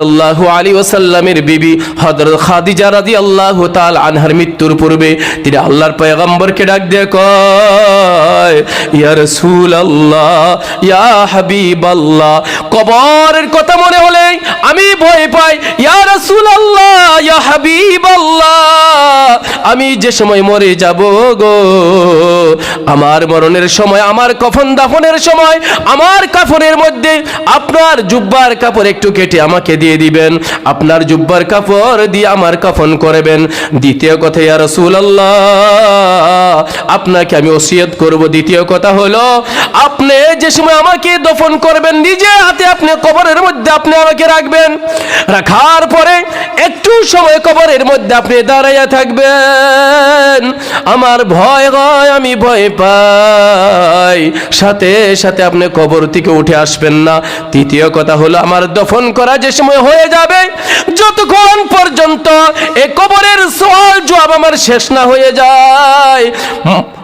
আল্লাহু আলী ওসাল্লামের বিবি হজরত খাদিজা রাদি আল্লাহ তাল আনহার মৃত্যুর পূর্বে তিনি আল্লাহর পয়গম্বরকে ডাক আল্লাহ ইয়া হাবিব আল্লাহ কবরের কথা মনে হলে আমি ভয় পাই আল্লাহ ইয়া হাবিব আমি যে সময় মরে যাব গো, আমার মরণের সময়, আমার কফন দাফনের সময়, আমার কাফনের মধ্যে আপনার জুব্বার কাপড় একটু কেটে আমাকে দিয়ে দিবেন। আপনার জুব্বার কাপড় দিয়ে আমার কাফন করবেন। দ্বিতীয় কথা ইয়া রাসূলুল্লাহ। আপনাকে আমি ওসিয়ত করব। দ্বিতীয় কথা হলো, আপনি যে সময় আমাকে দফন করবেন, নিজে হাতে আপনি কবরের মধ্যে আপনি আমাকে রাখবেন, রাখার পরে একটু সময় কবরের মধ্যে আপনি দাঁড়াইয়া থাকবেন। আমার ভয় হয়, আমি ভয় পাই। সাথে সাথে আপনি কবর থেকে উঠে আসবেন না। তৃতীয় কথা হলো, আমার দফন করা যে সময় হয়ে যাবে, যতক্ষণ পর্যন্ত এ কবরের সওয়াল জবাব আমার শেষ না হয়ে যায়।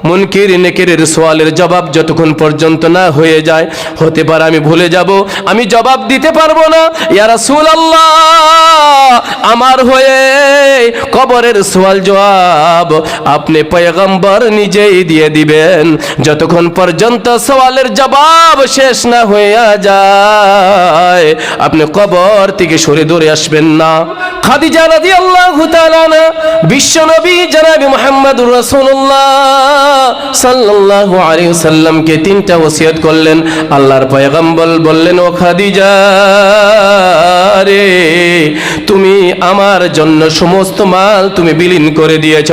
মুনকির নেকিরের সোয়ালের জবাব যতক্ষণ পর্যন্ত না হয়ে যায়, হতে পারে আমি ভুলে যাব, আমি জবাব দিতে পারব না। ইয়া রাসূলুল্লাহ, আমার হয়ে কবরের সোয়াল জবাব আপনি পয়গম্বর নিজেই দিয়ে দিবেন। যতক্ষণ পর্যন্ত সওয়ালের জবাব শেষ না হয়ে যায়, আপনি কবর থেকে সরে দূরে আসবেন না। খাদিজা রাদিয়াল্লাহু তাআলা বিশ্ব নবী জনাবি মুহাম্মদুর রাসূলুল্লাহ। সাল্লাল্লাহু আলাইহি ওয়াসাল্লামকে তিনটা ওসিয়ত করলেন। আল্লাহর পয়গম্বর বললেন, ও খাদিজা রে তুমি আমার জন্য সমস্ত মাল তুমি বিলীন করে দিয়েছ।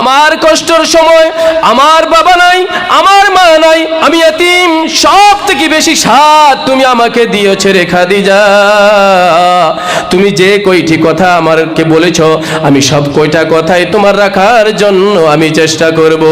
আমার কষ্টর সময় আমার বাবা নাই, আমার মা নাই, আমি এতিম, সব থেকে বেশি সাথ তুমি আমাকে দিয়েছে রে খাদিজা। তুমি যে কয়টি কথা আমাকে বলেছ, আমি সব কয়টা কথাই তোমার রাখার জন্য আমি চেষ্টা করব।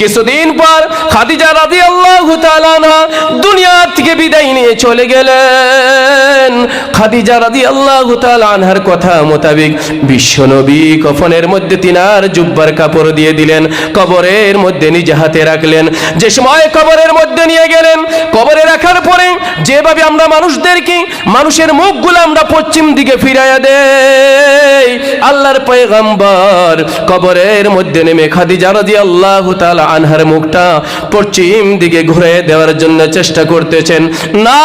কিছুদিন পর খাদিজা রাজি আল্লাহ দুনিয়ার দুনিয়া থেকে বিদায় নিয়ে চলে গেলেন। খাদিজা রাজি আল্লাহ আনহার কথা মোতাবেক বিশ্বনবী কফনের মধ্যে তিনার জুব্বার কাপড় দিয়ে দিলেন, কবরের মধ্যে নিজে হাতে রাখলেন। যে সময় কবরের মধ্যে নিয়ে গেলেন, কবরে রাখার পরে যেভাবে আমরা মানুষদেরকে, মানুষের মুখগুলো আমরা পশ্চিম দিকে ফিরাইয়া দেই। আল্লাহর পয়গম্বর কবরের মধ্যে নেমে খাদিজা রাদিয়াল্লাহু তাআলা আনহার মুখটা পশ্চিম দিকে ঘুরে দেওয়ার জন্য চেষ্টা করতেছেন। না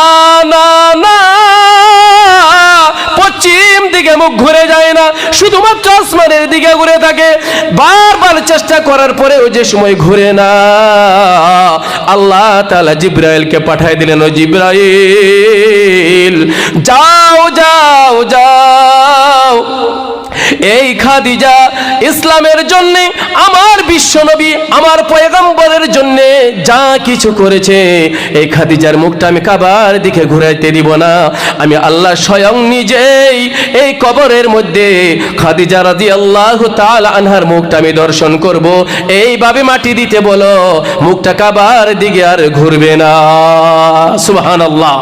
না না, পশ্চিম দিকে মুখ ঘুরে যায় না, শুধুমাত্র আসমানের দিকে ঘুরে থাকে। বারবার চেষ্টা করার পরেও যে সময় ঘুরে না, আল্লাহ তাআলা জিব্রাইলকে পাঠিয়ে দিলেন। ও জিব্রাইল যাও যাও যাও। এই খাদিজা, ইসলামের জন্য, আমার বিশ্বনবী আমার পয়গম্বরের জন্য যা কিছু করেছে, এই খাদিজার মুখটা আমি কাবার দিকে ঘুরাইতে দিব না। আমি আল্লাহ স্বয়ং নিজেই এই কবরের মধ্যে খাদিজা রাদি আল্লাহ আনহার মুখটা আমি দর্শন করব। এইভাবে মাটি দিতে বলো, মুখটা কাবার দিকে আর ঘুরবে না। সুবহান আল্লাহ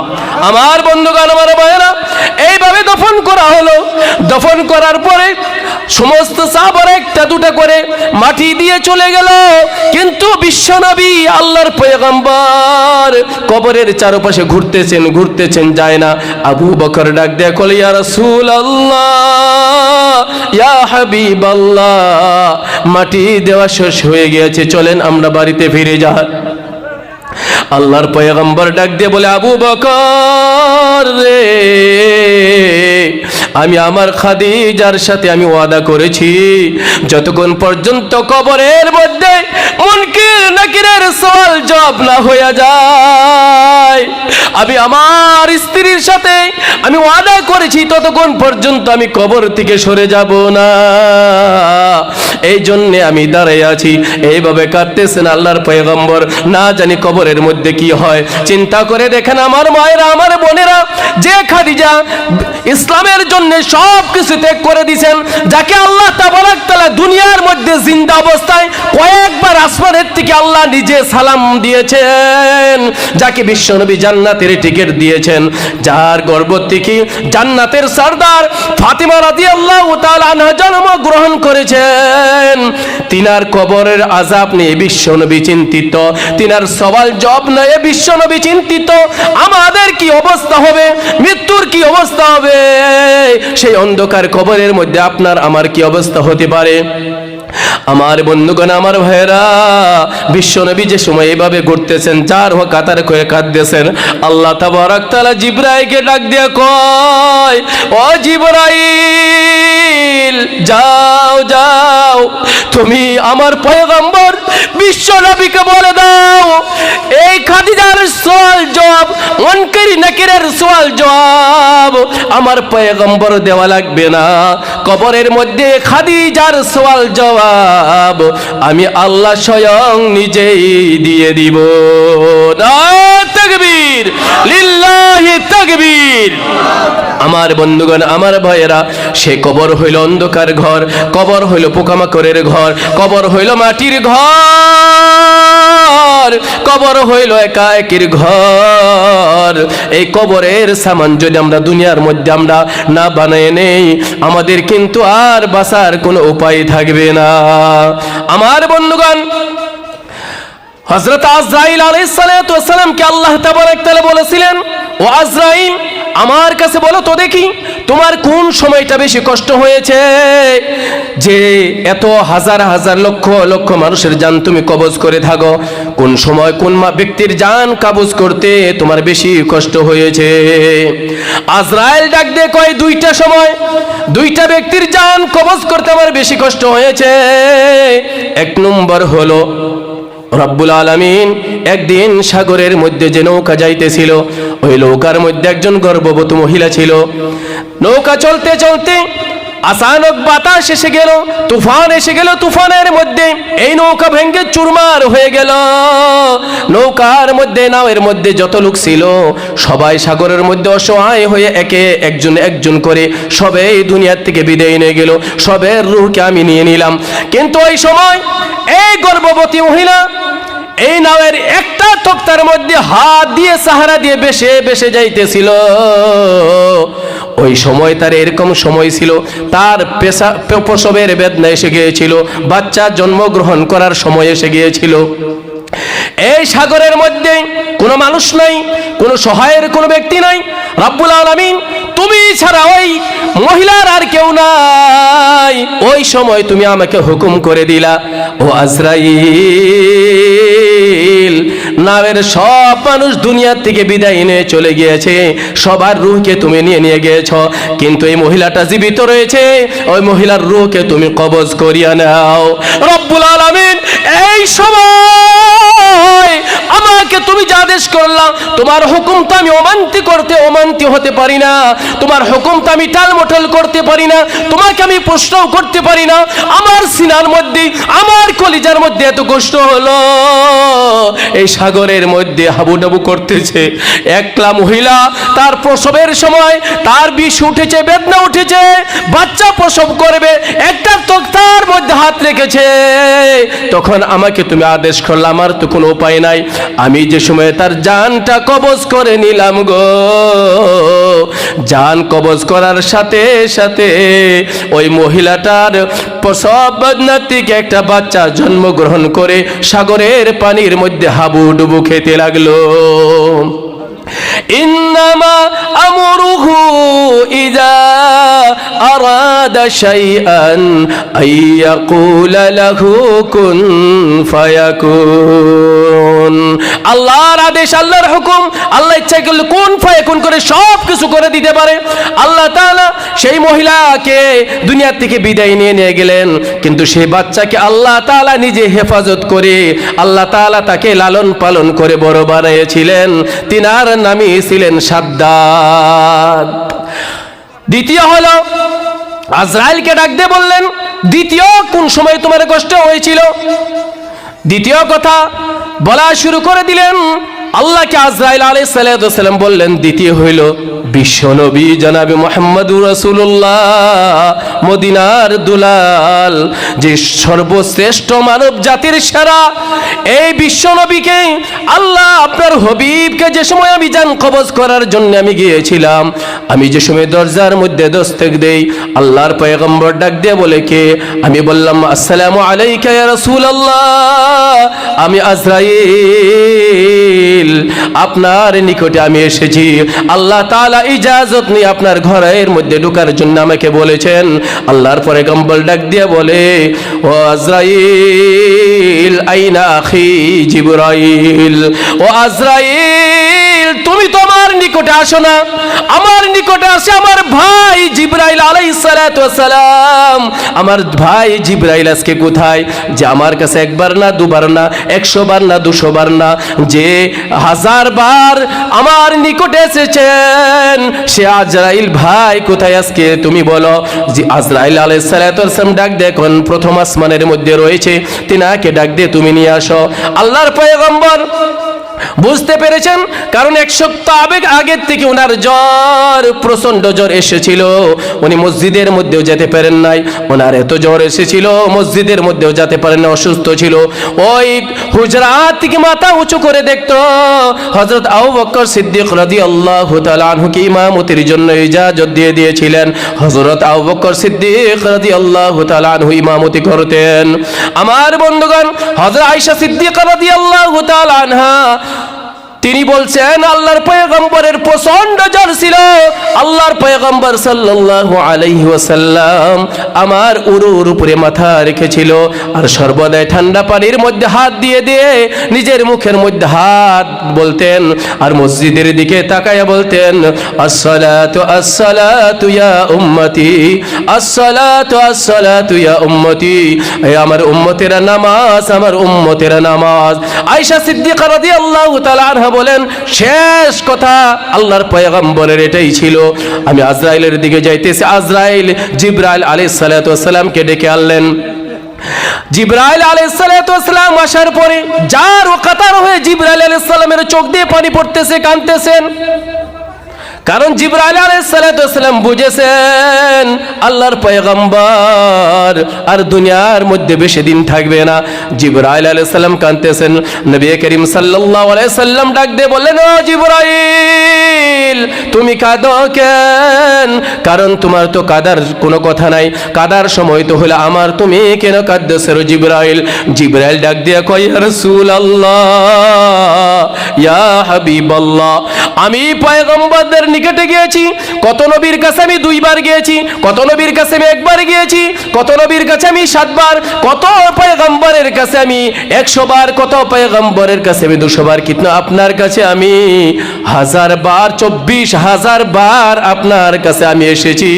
আমার বন্ধুগণ, আমার ভাইয়েরা, এইভাবে দফন করা হলো। দফন করার পরে সমস্ত সাহাবার একটা দুটা করে মাটি দিয়ে চলে গেল। কিন্তু বিশ্বনবী আল্লাহর পয়গম্বর কবরের চারপাশে ঘুরতেছেন ঘুরতেছেন, যায় না। আবু বকর ডাক দেয়া কলে, ইয়া রাসূলুল্লাহ, ইয়া হাবিব আল্লাহ মাটি দেওয়া শেষ হয়ে গিয়েছে, চলেন আমরা বাড়িতে ফিরে যাই। আল্লাহর পয়গম্বর ডাক দিয়ে বলে, আবু বকর রে আমি আমার খাদিজার সাথে আমি ওয়াদা করেছি, যতক্ষণ পর্যন্ত কবরের মধ্যে মুনকির, নাকিরের সওয়াল জবাব না হয়ে যায়। আমি আমার স্ত্রীর সাথে আমি ওয়াদা করেছি, ততক্ষণ পর্যন্ত আমি কবর থেকে সরে যাব না। এই জন্যে আমি দাঁড়াই আছি। এইভাবে কাঁদতেছেন আল্লাহর পয়গম্বর। না জানি কবরের মধ্যে কি হয়। চিন্তা করে দেখেন আমার মায়েরা, আমার বোনেরা, যে খাদিজা ইসলামের জন্য সব কিছু ত্যাগ করে দিছেন, যাকে আল্লাহ তাবারাক দুনিয়ার মধ্যে জিন্দা অবস্থায় কয়েকবার আসমানের থেকে আল্লাহ নিজে সালাম দিয়েছেন, যাকে বিশ্বনবী জান্নাতের টিকিট দিয়েছেন। যার গর্ব থেকে জান্নাতের সর্দার ফাতিমা তাআলা আনহা জন্ম গ্রহণ করেছেন করলেন তিনার কবরের আজাব নিয়ে বিশ্বনবী চিন্তিত। তিনার সওয়াল জব নিয়ে বিশ্বনবী চিন্তিত। আমাদের কি অবস্থা হবে? মৃত্যুর কি অবস্থা হবে? সেই অন্ধকার কবরের মধ্যে আপনার আমার কি অবস্থা হতে পারে? আমার বন্ধুগণ, আমার ভাইয়েরা, বিশ্বনবী যে সময় এভাবে ঘুরতেছেন যার হোক কাতারে করে কাঁদতেছেন, আল্লাহ তাবারাক তাআলা জিব্রাইলকে ডাক দিয়ে কয়, ও জিব্রাইল, যাও যাও, তুমি আমার পয়গম্বর, বিশ্বনবীকে বলে এই খাদিজার সওয়াল জবাব, মনকারি নাকিরের সওয়াল জবাব, আমার পয়গম্বর দেওয়া লাগবে না। কবরের মধ্যে খাদিজার সওয়াল জবাব, আমি আল্লাহ স্বয়ং নিজেই দিয়ে দিব। তকবীর, লিল্লাহি তকবীর। আমার বন্ধুগণ, আমার ভাইয়েরা, সে কবর হইল অন্ধকার ঘর, কবর হইল পোকামাকড়ের ঘর, কবর হইল মাটির ঘর। কবর হইল একা একের ঘর। এই কবরের সামান যদি আমরা দুনিয়ার মধ্যে আমরা না বানায় নেই, আমাদের কিন্তু আর বাসার কোনো উপায় থাকবে না। আমার বন্ধুগণ হজরত আজরাইল আলাইসালামকে আল্লাহ তাবারাক তাআলা বলেছিলেন, ও আজরাইল আমার কাছে বলো তো দেখি, তোমার কোন সময়টা বেশি কষ্ট হয়েছে? যে এত হাজার হাজার লক্ষ লক্ষ মানুষের যান তুমি কবজ করে থাকো, কোন সময় কোন ব্যক্তির জান কাবজ করতে তোমার বেশি কষ্ট হয়েছে? আজরাইল ডাক দিয়ে কয়, দুইটা সময়, দুইটা ব্যক্তির জান কবজ করতে আমার বেশি কষ্ট হয়েছে। এক নম্বর হলো রব্বুল আলামিন একদিন সাগরের মধ্যে যে নৌকা যাইতেছিল, ওই নৌকার মধ্যে একজন গর্ভবতী মহিলা ছিল। নৌকা চলতে চলতে আচানক বাতাস এসে গেল, তুফান এসে গেল তুফানের মধ্যে। এই নৌকা ভেঙ্গে চুরমার হয়ে গেল। নৌকার মধ্যে, নাওয়ের মধ্যে যত লোক ছিল, সবাই সাগরের মধ্যে অসহায় হয়ে একে একজন একজন করে সবে এই দুনিয়ার থেকে বিদায় নিয়ে গেল, সবের রুহকে আমি নিয়ে নিলাম। কিন্তু ওই সময় এই গর্ভবতী মহিলা এই নাওয়ের একটা তক্তার মধ্যে হাত দিয়ে সাহারা দিয়ে বেশে বেশে যাইতেছিল। ওই সময় তার এরকম সময় ছিল, তার পেশা প্রসবের বেদনা এসে গিয়েছিল, বাচ্চা জন্মগ্রহণ করার সময় এসে গিয়েছিল। এই সাগরের মধ্যে কোনো মানুষ নাই, কোনো সহায়ের কোনো ব্যক্তি নাই। রাব্বুল আলামিন তুমি ছাড়া ওই মহিলার আর কেউ নাই। ওই সময় তুমি আমাকে হুকুম করে দিলা, ও আজরাইল, নামের সব মানুষ দুনিয়ার থেকে বিদায় নিয়ে চলে গিয়েছে, সবার রুহকে তুমি নিয়ে নিয়ে গিয়েছ, কিন্তু এই মহিলাটা জীবিত রয়েছে, ওই মহিলার রুহকে তুমি কবজ করিয়া নাও। রব্বুল আলামিন, এই সময় আমাকে তুমি যা আদেশ করলাম। তোমার হুকুম তো আমি অমান্তি করতে অমান্তি হতে পারি না। তোমার হুকুম তো আমি টালমোটল করতে পারি না। তোমাকে আমি প্রশ্নও করতে পারি না। আমার সিনার মধ্যে, আমার কলিজার মধ্যে এত কষ্ট হলো। এই সাগরের মধ্যে হাবুডাবু করতেছে। একলা মহিলা, তার প্রসবের সময় তার বিষ উঠেছে, বেদনা উঠেছে। বাচ্চা প্রসব করবে, একটা তক্তার মধ্যে হাত রেখেছে। তখন আমাকে তুমি আদেশ করলে, আমার তো কোনো উপায় নাই। আমি যে সময় তার জানটা কবজ করে নিলাম গো। জান কবজ করার সাথে সাথে ওই মহিলাটার প্রসব বেদনার একটা বাচ্চা জন্মগ্রহণ করে সাগরের পানির মধ্যে হাবুডুবু খেতে লাগল। إنما أمره إذا أراد شيئا أن يقول له كن فيكون আল্লাহর আদেশ আল্লাহর হুকুম আল্লাহ ইচ্ছা করলে কোন ফায়াকুন করে সব কিছু করে দিতে পারে আল্লাহ তাআলা সেই মহিলাকে দুনিয়ার থেকে বিদায় নিয়ে নিয়ে গেলেন কিন্তু সেই বাচ্চাকে আল্লাহ তাআলা নিজে হেফাজত করে আল্লাহ তাআলা তাকে লালন পালন করে বড় বানিয়েছিলেন তিনার নামই ছিলেন সাদ্দাদ দ্বিতীয় হলো, আজরাইলকে ডাক দিয়ে বললেন, দ্বিতীয়, কোন সময় তোমার কষ্ট হয়েছিল? দ্বিতীয় কথা, বলা শুরু করে দিলেন, আল্লাহকে আজরাইল আলাইহিস সালাম বললেন, দ্বিতীয় হইল বিশ্বনবী জনাবি মোহাম্মদুর রসুল্লাহ মদিনার দুলাল, যে সর্বশ্রেষ্ঠ মানব জাতির সেরা, এই বিশ্বনবীকে আল্লাহ আপনার হবিবকে যে সময় আমি যান কবজ করার জন্য আমি গিয়েছিলাম, আমি যে সময় দরজার মধ্যে দস্তক দেই, আল্লাহর পয়গম্বর ডাক দিয়ে বলে কে? আমি বললাম, আসসালামু আলাইকা রসুল আল্লাহ আমি আজরাইল, আপনার নিকটে আমি এসেছি। আল্লাহ তাআলা ইজাজত নিয়ে আপনার ঘরের মধ্যে ঢুকার জন্য আমাকে বলেছেন। আল্লাহর পরে গম্বল ডাক দিয়ে বলে, ও আজরাইল, আইনা আখি জিবরাইল, ও আজরাইল তোমার নিকটে আসো না। আমার নিকটে আসে আমার ভাই জিব্রাইল আলাইহিস সালাতু সালাম। আমার ভাই জিব্রাইল আজকে কোথায়? যে আমার কাছে একবার না, দুবার না, একশো বার না, দুশো বার না, যে হাজার বার আমার নিকটে এসেছেন, সে আজরাইল ভাই কোথায় আজকে? তুমি বলো। যে আজরাইল আলাইহিস সালাতু সালাম ডাক দেখুন প্রথম আসমানের মধ্যে রয়েছে। তিনাকে ডাক দিয়ে তুমি নিয়ে আসো। আল্লাহর পয়গম্বর বুঝতে পেরেছেন? কারণ এক সপ্তাহ আবেগ আগের থেকে ওনার জ্বর প্রচণ্ড জ্বর এসেছিল। উনি মসজিদের মধ্যেও যেতে পারেন নাই। ওনার এত জ্বর এসেছিল, মসজিদের মধ্যেও যেতে পারেন না অসুস্থ ছিল। ওই হুজরাত থেকে মাথা উঁচু করে দেখতো। হজরত আবু বকর সিদ্দিক রাদিয়াল্লাহু তাআলা আনহুকে ইমামতির জন্য ইজাজত দিয়ে দিয়েছিলেন। হজরত আবু বকর সিদ্দিক রাদিয়াল্লাহু তাআলা আনহু ইমামতি করতেন। আমার বন্ধুগণ, হযরত আয়েশা সিদ্দিকা রাদিয়াল্লাহু তাআলা আনহা তিনি বলছেন, আল্লাহর পয়গম্বরের প্রচণ্ড জ্বর ছিল। আল্লাহর পয়গম্বর সাল্লাল্লাহু আলাইহি ওয়াসাল্লাম আমার উরুর উপরে মাথা রেখেছিল আর সর্বদাই ঠান্ডা পানির মধ্যে হাত দিয়ে দিয়ে নিজের মুখের মধ্যে হাত বলতেন আর মসজিদের দিকে তাকায়া বলতেন, আসসালাতু আসসালাতু ইয়া উম্মতি, আসসালাতু আসসালাতু ইয়া উম্মতি আমার উম্মতেরা নামাজ, আমার উম্মতেরা নামাজ। আয়েশা সিদ্দিকা রাদিয়াল্লাহু তাআলা আনহা বলেন, শেষ কথা আল্লাহর পয়গম্বরের এটাই ছিল। আমি আজরাইলের দিকে যাইতেছি। আজরাইল জিব্রাইল আলাইহিস সালাতু ওয়াসসালামকে ডেকে আনলেন। জিব্রাইল আলাইসালাম আসার পরে যার ও কাতার হয়ে জিব্রাইল আলাইসালামের চোখ দিয়ে পানি পড়তেছে, কাঁদতেছেন। কারণ জিব্রাইল আলাইসালাম বুঝেছেন, আল্লাহর পয়গম্বর আর দুনিয়ার মধ্যে বেশি দিন থাকবে না। জিব্রাইল আলাইসাল্লাম কাঁদতেছেন, নবী করিম সাল্লাল্লাহু আলাইহি সাল্লাম ডাক দিয়ে বললেন, ও জিব্রাইল, তুমি কাঁদো কেন? কারণ তোমার তো কাদার কোনো কথা নাই। কাদার সময় তো হলে আমার, তুমি কেন কাঁদতেছো জিব্রাইল? জিব্রাইল ডাক দিয়ে কয়, ইয়া রাসূলুল্লাহ, ইয়া হাবিবাল্লাহ, আমি পয়গম্বরদের নিকটে গিয়েছি, কত নবীর কাছে আমি দুইবার গিয়েছি, কত নবীর কাছে আমি একবার গিয়েছি, কত নবীর কাছে আমি সাতবার, কত পয়গম্বরের কাছে আমি একশো বার কত পয়গম্বরের কাছে আমি দুশো বার কিন্তু আপনার কাছে আমি হাজার বার চব্বিশ হাজার বার আপনার কাছে আমি এসেছি।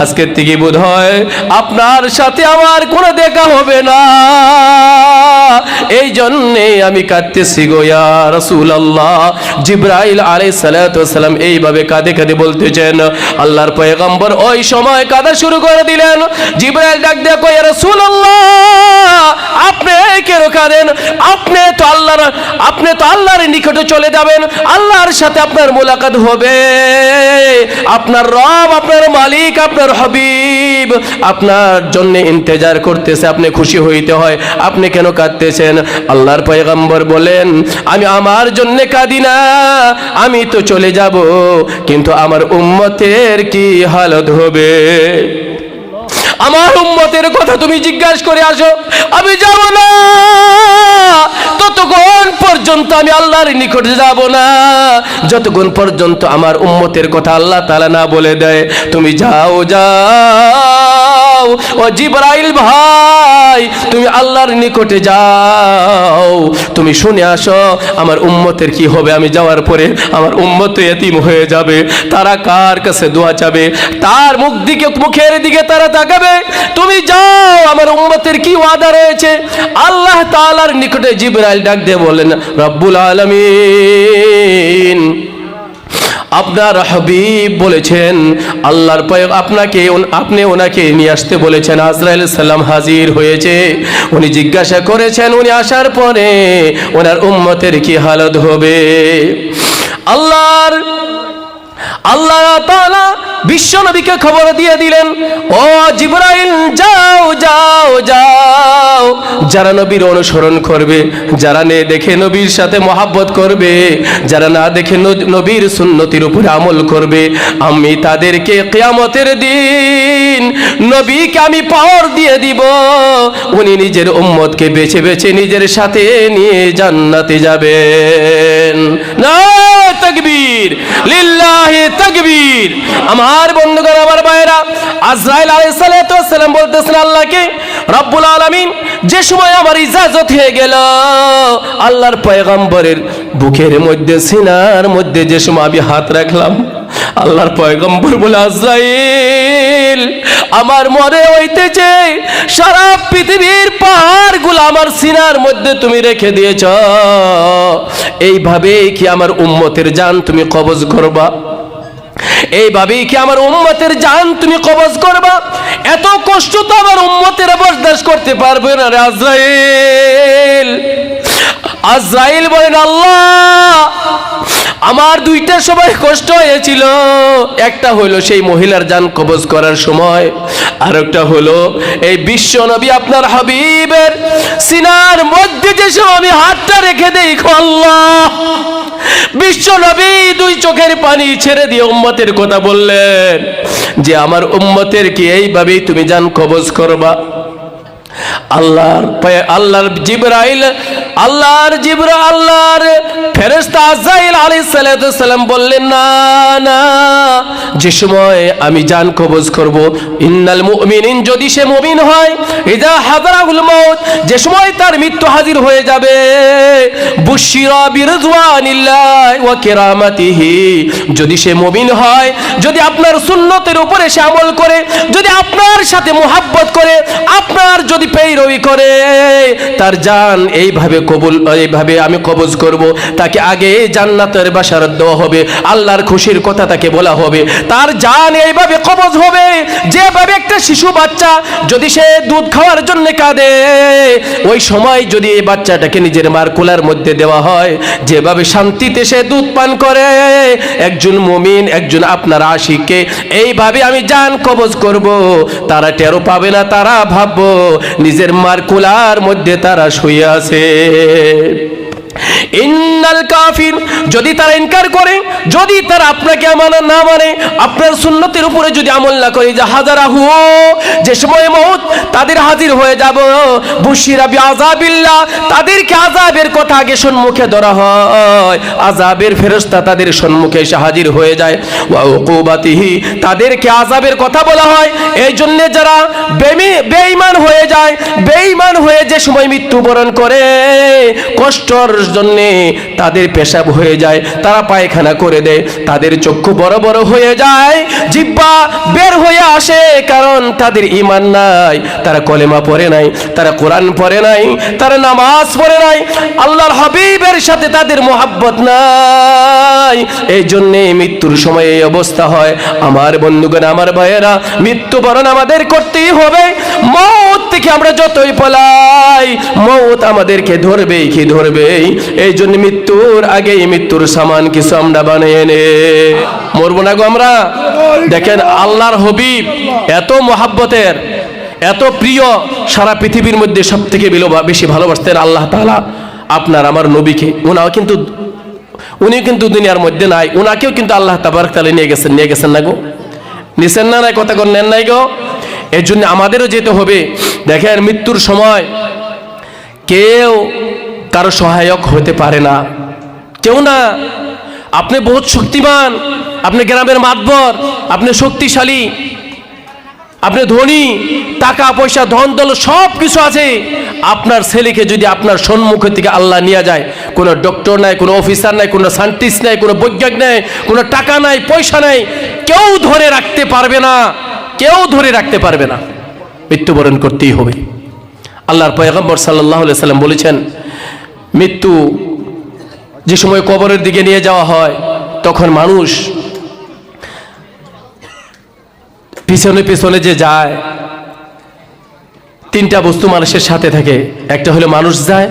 আজকের থেকে বোধ হয় আপনার সাথে আমার কোনো দেখা হবে না। এই জন্যে আমি কাঁদতেছি গো ইয়া রাসূলুল্লাহ। জিব্রাইল সালাতু সালাম এইভাবে কাঁদে কাঁদে বলতেছেন, আল্লাহর পয়গম্বর ওই সময় কাঁদা শুরু করে দিলেন। জিব্রাইল ডাক দিয়ে কয় ইয়া রাসূলুল্লাহ, আপনি কেন কাঁদেন? আপনি তো আল্লাহর, আপনি তো আল্লাহর নিকটে চলে যাবেন। আল্লাহর সাথে আপনার মোলাকাত হবে। আপনার রব, আপনার মালিক, আপনার হাবিব আপনার জন্য ইন্তেজার করতেছে, আপনি খুশি হইতে হয়। আপনি কেন কাঁদতেছেন? আল্লাহর পয়গম্বর বলেন, আমি আমার জন্য কাঁদি না, আমি তো চলে যাব। কিন্তু আমার উম্মতের কি হালত হবে? আমার উম্মতের কথা তুমি জিজ্ঞাসা করে আসো, আমি যাব না। ততক্ষণ পর্যন্ত আমি আল্লাহর নিকট যাব না। যতক্ষণ পর্যন্ত আমার উম্মতের কথা আল্লাহ তাআলা না বলে দেয়, তুমি যাও যাও। ও জিব্রাইল ভাই, তুমি আল্লাহর নিকটে যাও। তুমি শুনে আসো, আমার উম্মতের কি হবে? আমি যাওয়ার পরে আমার উম্মত এতিম হয়ে যাবে। তারা কার কাছে দোয়া চাবে? তার মুখ দিকে, মুখের দিকে তারা তাকাবে। তুমি যাও, আমার উম্মতের কি ওয়াদা রয়েছে? আল্লাহ তাআলার নিকটে জিব্রাইল ডাক দিয়ে বলেন, রব্বুল আলামিন। আপনার হাবিব বলেছেন, আল্লাহর পয়, আপনাকে আপনি ওনাকে নিয়ে আসতে বলেছেন, আজরাইল সাল্লাম হাজির হয়েছে। উনি জিজ্ঞাসা করেছেন, উনি আসার পরে ওনার উম্মতের কি হালত হবে? আল্লাহর, আল্লাহ তাআলা বিশ্ব নবীকে খবর দিয়ে দিলেন, ও জিব্রাইল, যাও যাও যাও যারা নবীর অনুসরণ করবে, যারা নে দেখে নবীর সাথে মহাব্বত করবে, যারা না দেখে নবীর সুন্নতির উপরে আমল করবে, আমি তাদেরকে কেয়ামতের দিন নবীকে আমি পাওয়ার দিয়ে দিব। উনি নিজের উম্মতকে বেছে বেছে নিজের সাথে নিয়ে জান্নাতে যাবেন। না আমার আমার আমার ইজাজত হয়ে গেল। আল্লাহর পয়গম্বরের বুকের মধ্যে, সিনার মধ্যে যে সময় আমি হাত রাখলাম, আল্লাহর পয়গম্বর বলে, আজরাইল, আমার মনে হইতেছে, সারা পৃথিবীর পাহাড়গুলো আমার সিনার মধ্যে তুমি রেখে দিয়েছ। এইভাবে কি আমার উম্মতের জান তুমি কবজ করবা? এইভাবেই কি আমার উম্মতের জান তুমি কবজ করবা? এত কষ্ট তো আমার উম্মতের বরদাস্ত করতে পারবে না রে আজরাইল বলেন, আল্লাহ, আমার দুইটা সময় কষ্ট হয়েছিল। একটা হলো সেই মহিলার যান কবজ করার সময় আর একটা হলো এই বিশ্ব নবী আপনার হাবিবের সিনার মধ্যে যে সময় আমি হাতটা রেখে দেই আল্লাহ। বিশ্ব নবী দুই চোখের পানি ছেড়ে দিয়ে উম্মতের কথা বললেন, যে আমার উম্মতের কি এইভাবেই তুমি যান কবজ করবা? আল্লাহর আল্লাহর জিবরাইল, আল্লাহর জিবরা, আল্লাহর আলাইহিস সালাতু সালাম বললেন, না না, যে সময় আমি জান কবজ করব, ইন্নাল মুমিনিন, যদি সে মুমিন হয় যে সময় তার মৃত্যু হাজির হয়ে যাবে, বুশিরা ওয়া কিরামাতিহি, যদি সে মুমিন হয়, যদি আপনার সুন্নতের উপরে সে আমল করে, যদি আপনার সাথে মোহাব্বত করে, আপনার যদি পেইরবি করে, তার জান এইভাবে কবুল, এইভাবে আমি কবজ করব। তাকে আগে জান্নাতের বাসারত দেওয়া হবে, আল্লাহর খুশির কথা তাকে বলা হবে। তার জান এইভাবে কবজ হবে, যেভাবে একটা শিশু বাচ্চা যদি সে দুধ খাওয়ার জন্য কাঁদে, ওই সময় যদি এই বাচ্চাটাকে নিজের মার কোলার মধ্যে দেওয়া হয়, যেভাবে শান্তিতে সে দুধ পান করে, একজন মুমিন, একজন আপনার আশিককে, এইভাবে আমি জান কবজ করব। তারা টেরো পাবে না, তারা ভাববো নিজের মার কুলার মধ্যে তারা শুয়ে আছে। ইন্নাল কাফির, যদি তারা ইনকার করে, যদি তারা আপনাকে আমার না মানে আপনার উপরে যদি আমল না করে, যে হাজারাহু, যে সময় তাদের হাজির হয়ে যাব। বুশিরা বি তাদেরকে আযাবের কথা আগে সম্মুখে ধরা হয়। আযাবের ফেরেশতা তাদের সম্মুখে এসে হাজির হয়ে যায়। ওয়া উকুবাতিহি, তাদেরকে আযাবের কথা বলা হয়। এই জন্য যারা বেমি, বেঈমান হয়ে যায়, বেঈমান হয়ে যে সময় মৃত্যুবরণ করে, কষ্টর জন্য তাদের পেশাব হয়ে যায়, তারা পায়খানা করে দেয়, তাদের চক্ষু বড় বড় হয়ে যায়, জিব্বা বের হয়ে আসে কারণ তাদের ইমান নাই, তারা কলেমা পড়ে নাই, তারা কোরআন পড়ে নাই, তারা নামাজ পড়ে নাই, আল্লাহর হাবিবের সাথে তাদের মোহাব্বত নাই। এই জন্যে মৃত্যুর সময় এই অবস্থা হয়। আমার বন্ধুগণ, আমার ভাইয়েরা, মৃত্যুবরণ আমাদের করতেই হবে। মৌত থেকে আমরা যতই পলাই, মৌত আমাদেরকে ধরবেই, কি ধরবেই? এই জন্য মৃত্যুর আগে মৃত্যুর সামান কিছু আমরা বানিয়ে নে। মরবো না গো আমরা। দেখেন আল্লাহর হবিব এত মহাব্বতের, এত প্রিয় সারা পৃথিবীর মধ্যে সব থেকে বেশি ভালোবাসতেন আল্লাহ তাআলা। আপনার আমার নবীকে। ওনাও কিন্তু উনি কিন্তু দুনিয়ার মধ্যে নাই। উনাকেও কিন্তু আল্লাহ তাবারক তাআলা নিয়ে গেছেন। নিয়ে গেছেন না গো? নিছেন না নাই? কথা নেন নাই গো? এর জন্য আমাদেরও যেতে হবে। দেখেন মৃত্যুর সময় কেউ কারও সহায়ক হতে পারে না। কেউ না। আপনি বহুত শক্তিমান, আপনি গ্রামের মাতবর, আপনি শক্তিশালী, আপনি ধনী, টাকা, পয়সা, ধন, দল সব কিছু আছে। আপনার ছেলেকে যদি আপনার সম্মুখ থেকে আল্লাহ নিয়ে যায়, কোনো ডক্টর নাই, কোনো অফিসার নাই, কোনো সায়েন্টিস্ট নাই, কোনো বৈজ্ঞানিক নাই, কোনো টাকা নাই, পয়সা নাই, কেউ ধরে রাখতে পারবে না। কেউ ধরে রাখতে পারবে না। মৃত্যুবরণ করতেই হবে। আল্লাহর পয়গম্বর সাল্লাহ সাল্লাম বলেছেন মৃত্যু যে সময় কবরের দিকে নিয়ে যাওয়া হয়, তখন মানুষ পিছনে পিছনে যে যায়, তিনটা বস্তু মানুষের সাথে থাকে। একটা হলো মানুষ যায়,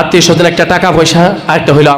আত্মীয় স্বজন, একটা টাকা পয়সা আর একটা হলো